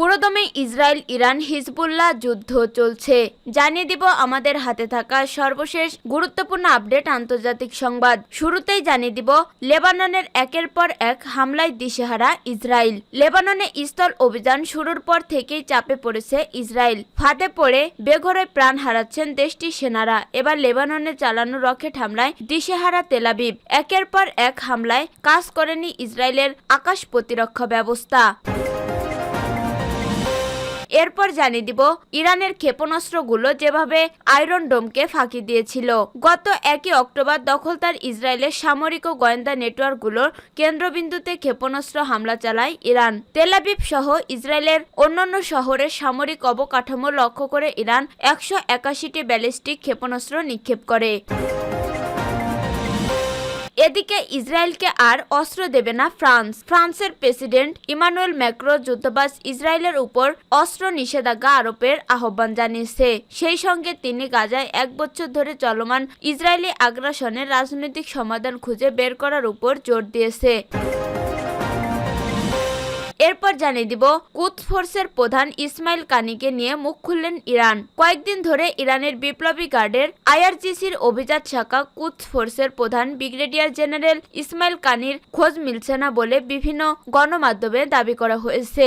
পুরোদমে Israel, Iran, Hezbollah যুদ্ধ চলছে। জানিয়ে দিব আমাদের হাতে থাকা সর্বশেষ গুরুত্বপূর্ণ আপডেট আন্তর্জাতিক সংবাদ। শুরুতেই জানিয়ে দিব, লেবাননের একের পর এক হামলায় দিশেহারা ইসরায়েল। লেবাননে স্থল অভিযান শুরুর পর থেকেই চাপে পড়েছে ইসরায়েল। ফাঁদে পড়ে বেঘরে প্রাণ হারাচ্ছেন দেশটির সেনারা। এবার লেবাননে চালানো রকেট হামলায় দিশেহারা তেলাবিব একের পর এক হামলায় কাজ করেনি ইসরায়েলের আকাশ প্রতিরক্ষা ব্যবস্থা। এরপর জানিয়ে দিব, ইরানের ক্ষেপণাস্ত্রগুলো যেভাবে আয়রন ডোমকে ফাঁকি দিয়েছিল। গত একই অক্টোবর দখলদার ইসরায়েলের সামরিক ও গোয়েন্দা নেটওয়ার্কগুলোর কেন্দ্রবিন্দুতে ক্ষেপণাস্ত্র হামলা চালায় ইরান। তেলাবিব সহ ইসরায়েলের অন্যান্য শহরের সামরিক অবকাঠামো লক্ষ্য করে ইরান একশো একাশিটি ব্যালিস্টিক ক্ষেপণাস্ত্র নিক্ষেপ করে। এদিকে ইসরায়েলকে আর অস্ত্র দেবে না ফ্রান্স। ফ্রান্সের প্রেসিডেন্ট ইমানুয়েল ম্যাক্রো যুদ্ধবাস ইসরায়েলের উপর অস্ত্র নিষেধাজ্ঞা আরোপের আহ্বান জানিয়েছে। সেই সঙ্গে তিনি গাজায় এক বছর ধরে চলমান ইসরায়েলি আগ্রাসনের রাজনৈতিক সমাধান খুঁজে বের করার উপর জোর দিয়েছে। এরপর জানিয়ে দিব কুদ ফোর্সের প্রধান ইসমাইল কানিকে নিয়ে মুখ খুললেন ইরান। কয়েকদিন ধরে ইরানের বিপ্লবী গার্ডের আইআরজিসির অভিজাত শাখা কুদ ফোর্সের প্রধান ব্রিগেডিয়ার জেনারেল ইসমাইল কানির খোঁজ মিলছে না বলে বিভিন্ন গণমাধ্যমে দাবি করা হয়েছে।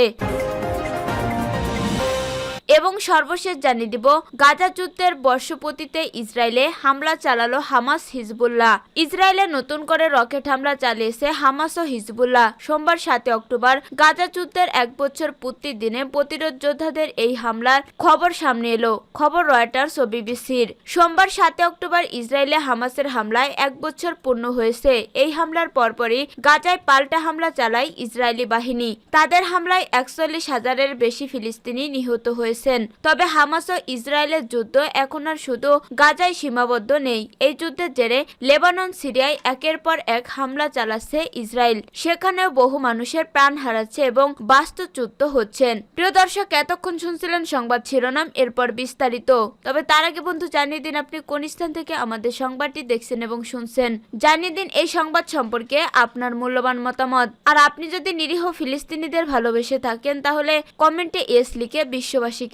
এবং সর্বশেষ জানিয়ে দিব, গাজা যুদ্ধের বর্ষপতিতে ইসরায়েলে হামলা চালালো হামাস হিজবুল্লাহ। ইসরায়েলে নতুন করে রকেট হামলা চালিয়েছে হামাস ও হিজবুল্লাহ। সোমবার সাতই অক্টোবর গাজা যুদ্ধের এক বছর পূর্তির দিনে প্রতিরোধ যোদ্ধাদের এই হামলার খবর সামনে এলো। খবর রয়টার্স ও বিবিসির। সোমবার সাতই অক্টোবর ইসরায়েলে হামাসের হামলায় এক বছর পূর্ণ হয়েছে। এই হামলার পরপরই গাজায় পাল্টা হামলা চালায় ইসরায়েলি বাহিনী। তাদের হামলায় একচল্লিশ হাজারের বেশি ফিলিস্তিনি নিহত হয়েছেন তবে হামাস ও ইসরায়েলের যুদ্ধ এখন আর শুধু গাজায় সীমাবদ্ধ নেই। এই যুদ্ধের জেরে লেবানন, সিরিয়ায় একের পর এক হামলা চালাচ্ছে ইসরায়েল। সেখানেও বহু মানুষের প্রাণ হারাচ্ছে এবং বাস্তুচ্যুত হচ্ছেন। প্রিয় দর্শক, এতক্ষণ শুনছিলেন সংবাদ শিরোনাম, এরপর বিস্তারিত। তবে তার আগে বন্ধু, জানিয়ে দিন আপনি কোন স্থান থেকে আমাদের সংবাদটি দেখছেন এবং শুনছেন। জানিয়ে দিন এই সংবাদ সম্পর্কে আপনার মূল্যবান মতামত। আর আপনি যদি নিরীহ ফিলিস্তিনিদের ভালোবেসে থাকেন, তাহলে কমেন্টে এস লিখে বিশ্ববাসীকে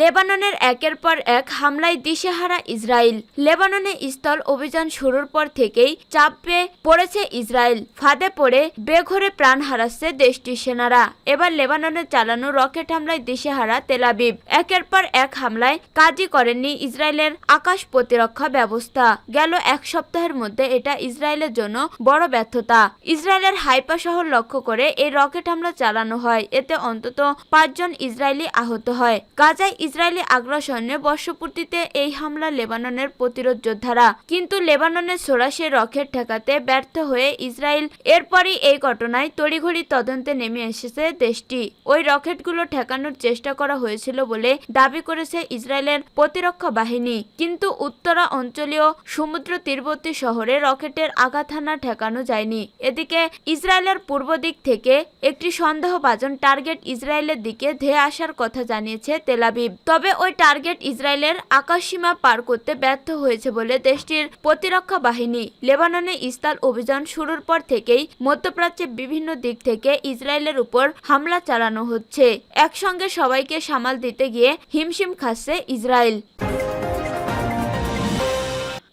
লেবাননের একের পর এক হামলায় দিশেহারা ইসরায়েল। লেবাননে স্থল অভিযান শুরুর পর থেকেই চাপ পড়েছে ইসরায়েল। ফাঁদে পড়ে বেঘরে প্রাণ হারাচ্ছে দেশটির সেনারা। এবার লেবাননে চালানো রকেট হামলায় দিশেহারা তেলাবিব একের পর এক হামলায় কাজই করেননি ইসরায়েলের আকাশ প্রতিরক্ষা ব্যবস্থা। গেল এক সপ্তাহের মধ্যে এটা ইসরায়েলের জন্য বড় ব্যর্থতা। ইসরায়েলের হাইপা শহর লক্ষ্য করে এই রকেট হামলা চালানো হয়। এতে অন্তত পাঁচজন ইসরায়েলি আহত হয়। গাজায় ইসরায়েলি আগ্রাসনের বর্ষপূর্তিতে এই হামলা লেবাননের প্রতিরোধ যোদ্ধারা। কিন্তু লেবাননের সরাসরি রকেট ঠেকাতে ব্যর্থ হয়ে ইসরায়েল এরপরই এই ঘটনায় তড়িঘড়ি তদন্তে নেমে এসেছে দেশটি। ওই রকেটগুলো ঠেকানোর চেষ্টা করা হয়েছিল বলে দাবি করেছে ইসরায়েলের প্রতিরক্ষা বাহিনী। কিন্তু উত্তরা অঞ্চলীয় সমুদ্র তীরবর্তী শহরে রকেটের আঘাত হানা ঠেকানো যায়নি। এদিকে ইসরায়েলের পূর্ব দিক থেকে একটি সন্দেহভাজন টার্গেট ইসরায়েলের দিকে ধেয়ে আসার কথা জানিয়েছে তেলাবিব তবে ওই টার্গেট ইসরায়েলের আকাশসীমা পার করতে ব্যর্থ হয়েছে বলে দেশটির প্রতিরক্ষা বাহিনী লেবাননে ইস্তাল অভিযান শুরুর পর থেকেই মধ্যপ্রাচ্যের বিভিন্ন দিক থেকে ইসরায়েলের উপর হামলা চালানো হচ্ছে। একসঙ্গে সবাইকে সামাল দিতে গিয়ে হিমশিম খাচ্ছে ইসরায়েল।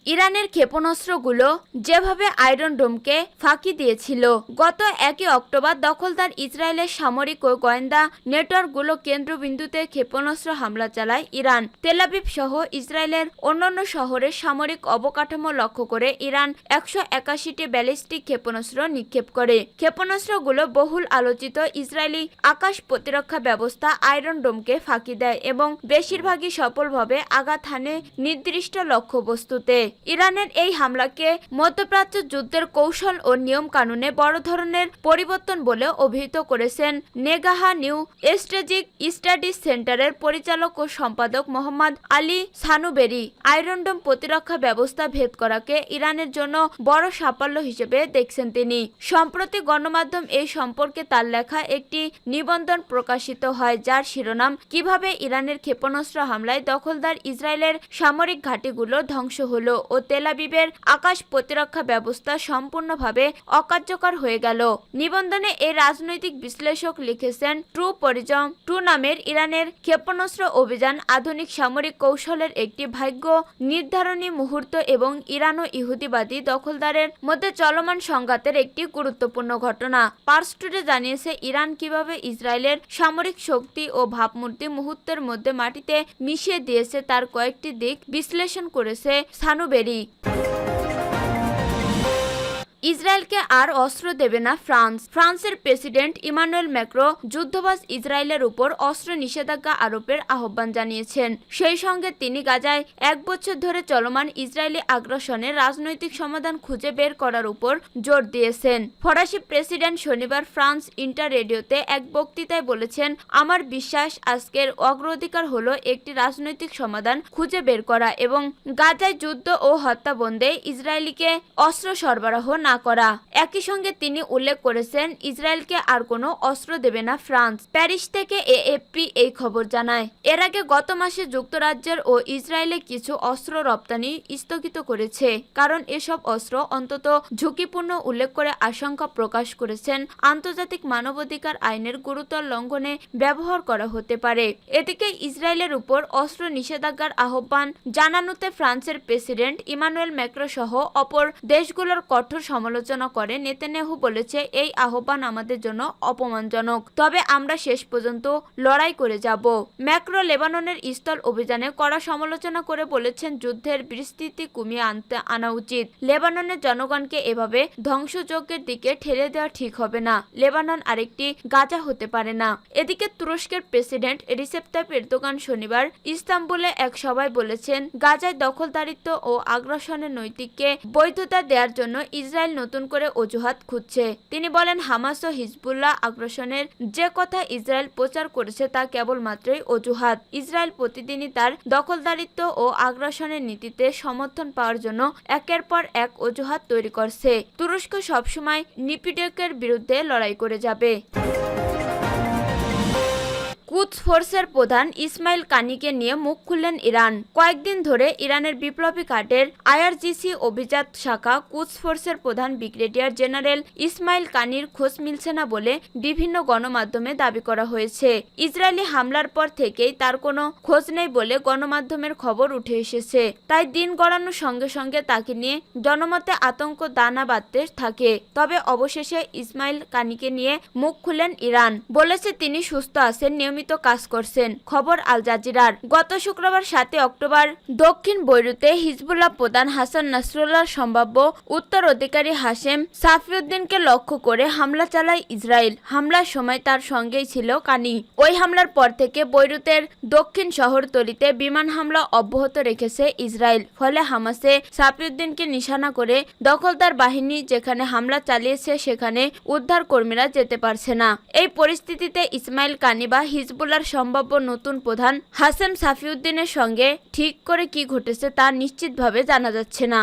ইরানের ক্ষেপণাস্ত্রগুলো যেভাবে আয়রন ডোমকে ফাঁকি দিয়েছিল, গত একই অক্টোবর দখলদার ইসরায়েলের সামরিক ও গোয়েন্দা নেটওয়ার্কগুলো কেন্দ্রবিন্দুতে ক্ষেপণাস্ত্র হামলা চালায় ইরান। তেলাবিব সহ ইসরায়েলের অন্যান্য শহরের সামরিক অবকাঠামো লক্ষ্য করে ইরান একশো একাশিটি ব্যালিস্টিক ক্ষেপণাস্ত্র নিক্ষেপ করে। ক্ষেপণাস্ত্রগুলো বহুল আলোচিত ইসরায়েলি আকাশ প্রতিরক্ষা ব্যবস্থা আয়রন ডোমকে ফাঁকি দেয় এবং বেশিরভাগই সফলভাবে আঘাত হানে নির্দিষ্ট লক্ষ্যবস্তুতে। ইরানের এই হামলাকে মধ্যপ্রাচ্য যুদ্ধের কৌশল ও নিয়ম কানুনে বড় ধরনের পরিবর্তন বলে অভিহিত করেছেন নেগাহা নিউ স্ট্রেজিক স্টাডিজ সেন্টারের পরিচালক ও সম্পাদক মোহাম্মদ আলী সানুবেরি। আয়রনডোম প্রতিরক্ষা ব্যবস্থা ভেদ করাকে ইরানের জন্য বড় সাফল্য হিসেবে দেখছেন তিনি। সম্প্রতি গণমাধ্যম এই সম্পর্কে তার লেখা একটি নিবন্ধন প্রকাশিত হয়, যার শিরোনাম, কীভাবে ইরানের ক্ষেপণাস্ত্র হামলায় দখলদার ইসরায়েলের সামরিক ঘাঁটিগুলো ধ্বংস হলো? ও তেলাবিবের আকাশ প্রতিরক্ষা ব্যবস্থা সম্পূর্ণভাবে অকার্যকর হয়ে গেল। নিবন্ধনে এই রাজনৈতিক বিশ্লেষক লিখেছেন, ট্রু পরিজম, ট্রু নামের ইরানের ক্ষেপণাস্ত্র অভিযান আধুনিক সামরিক কৌশলের একটি ভাগ্য, নির্ধারণী মুহূর্ত এবং ইরান ও ইহুদিবাদী দখলদারের মধ্যে চলমান সংঘাতের একটি গুরুত্বপূর্ণ ঘটনা। পার্স টুডে জানিয়েছে, ইরান কীভাবে ইসরায়েলের সামরিক শক্তি ও ভাবমূর্তি মুহূর্তের মধ্যে মাটিতে মিশিয়ে দিয়েছে তার কয়েকটি দিক বিশ্লেষণ করেছে সানুবেরি ইসরায়েলকে আর অস্ত্র দেবে না ফ্রান্স। ফ্রান্সের প্রেসিডেন্ট ইমানুয়েল ম্যাক্রো যুদ্ধবাজ ইসরায়েলের উপর অস্ত্র নিষেধাজ্ঞা আরোপের আহ্বান জানিয়েছেন। সেই সঙ্গে তিনি গাজায় এক বছর ধরে চলমান ইসরায়েলি আগ্রাসনের রাজনৈতিক সমাধান খুঁজে বের করার উপর জোর দিয়েছেন। ফরাসি প্রেসিডেন্ট শনিবার ফ্রান্স ইন্টার রেডিওতে এক বক্তৃতায় বলেছেন, আমার বিশ্বাস আজকের অগ্রাধিকার হলো একটি রাজনৈতিক সমাধান খুঁজে বের করা এবং গাজায় যুদ্ধ ও হত্যা বন্ধে ইসরায়েলিকে অস্ত্র সরবরাহ না করা। একই সঙ্গে তিনি উল্লেখ করেছেন, ইসরায়েলকে আর কোনো অস্ত্র দেবে না ফ্রান্স। প্যারিস থেকে এএফপি এই খবর জানায়। এর আগে গত মাসে যুক্তরাজ্যের ও ইসরায়েলে কিছু অস্ত্র রপ্তানি স্থগিত করেছে, কারণ এসব অস্ত্র অন্তত ঝুঁকিপূর্ণ উল্লেখ করে আশঙ্কা প্রকাশ করেছেন। আন্তর্জাতিক মানবাধিকার আইনের গুরুতর লঙ্ঘনে ব্যবহার করা হতে পারে। এদিকে ইসরায়েলের উপর অস্ত্র নিষেধাজ্ঞার আহ্বান জানানোতে ফ্রান্সের প্রেসিডেন্ট ইমানুয়েল ম্যাক্রো সহ অপর দেশগুলোর কঠোর সমালোচনা করে নেতানিয়াহু বলেছে, এই আহ্বান আমাদের জন্য অপমানজনক। তবে আমরা শেষ পর্যন্ত লড়াই করে যাব। ম্যাক্রো লেবাননের স্থল অভিযানে কড়া সমালোচনা করে বলেছেন, যুদ্ধের বিস্তৃতি কমিয়ে আনতে আনা উচিত। লেবাননের জনগণকে এভাবে ধ্বংসযজ্ঞের দিকে ঠেলে দেওয়া ঠিক হবে না। লেবানন আরেকটি গাজা হতে পারে না। এদিকে তুরস্কের প্রেসিডেন্ট রিসেপ তাইপ এরদোগান শনিবার ইস্তাম্বুলে এক সভায় বলেছেন, গাজায় দখলদারিত্ব ও আগ্রাসনের নৈতিককে বৈধতা দেওয়ার জন্য ইসরায়েল নতুন করে অজুহাত খুঁজছে। তিনি বলেন, হামাস ও হিজবুল্লাহ আগ্রাসনের যে কথা ইসরায়েল প্রচার করেছে তা কেবলমাত্রই অজুহাত। ইসরায়েল প্রতিদিনই তার দখলদারিত্ব ও আগ্রাসনের নীতিতে সমর্থন পাওয়ার জন্য একের পর এক অজুহাত তৈরি করছে। তুরস্ক সবসময় নিপিডকের বিরুদ্ধে লড়াই করে যাবে। কুদস ফোর্সের প্রধান ইসমাইল কানিকে নিয়ে মুখ খুললেন ইরান। কয়েকদিন ধরে ইরানের বিপ্লবী কাটের আইআরজিসি অভিজাত শাখা কুদস ফোর্সের প্রধান ব্রিগেডিয়ার জেনারেল ইসমাইল কানির খোঁজ মিলছে না বলে বিভিন্ন গণমাধ্যমে দাবি করা হয়েছে। ইসরায়েলি হামলার পর থেকেই তার কোনো খোঁজ নেই বলে গণমাধ্যমের খবর উঠে এসেছে। তাই দিন গড়ানোর সঙ্গে সঙ্গে তাকে নিয়ে জনমতে আতঙ্ক দানা বাঁধতে থাকে। তবে অবশেষে ইসমাইল কানিকে নিয়ে মুখ খুলেন ইরান। বলেছে তিনি সুস্থ আছেন, নিয়মিত কাজ করছেন, খবর আল জাজিরার। গত শুক্রবার সাতই অক্টোবর দক্ষিণ বৈরুতে হিজবুল্লাহ প্রধান হাসান নাসরুল্লাহর সম্ভাব্য উত্তরাধিকারী হাশেম সাফিউদ্দিনকে লক্ষ্য করে হামলা চালায় ইসরায়েল। হামলার সময় তার সঙ্গেই ছিল কানি। ওই হামলার পর থেকে বৈরুতের দক্ষিণ শহরতলিতে বিমান হামলা অব্যাহত রেখেছে ইসরায়েল। ফলে হামাসে সাফিউদ্দিনকে নিশানা করে দখলদার বাহিনী যেখানে হামলা চালিয়েছে সেখানে উদ্ধার কর্মীরা যেতে পারছে না। এই পরিস্থিতিতে ইসমাইল কানি বা হিজবুল্লার সম্ভাব্য নতুন প্রধান হাসেম সাফিউদ্দিনের সঙ্গে ঠিক করে কি ঘটেছে তা নিশ্চিতভাবে জানা যাচ্ছে না।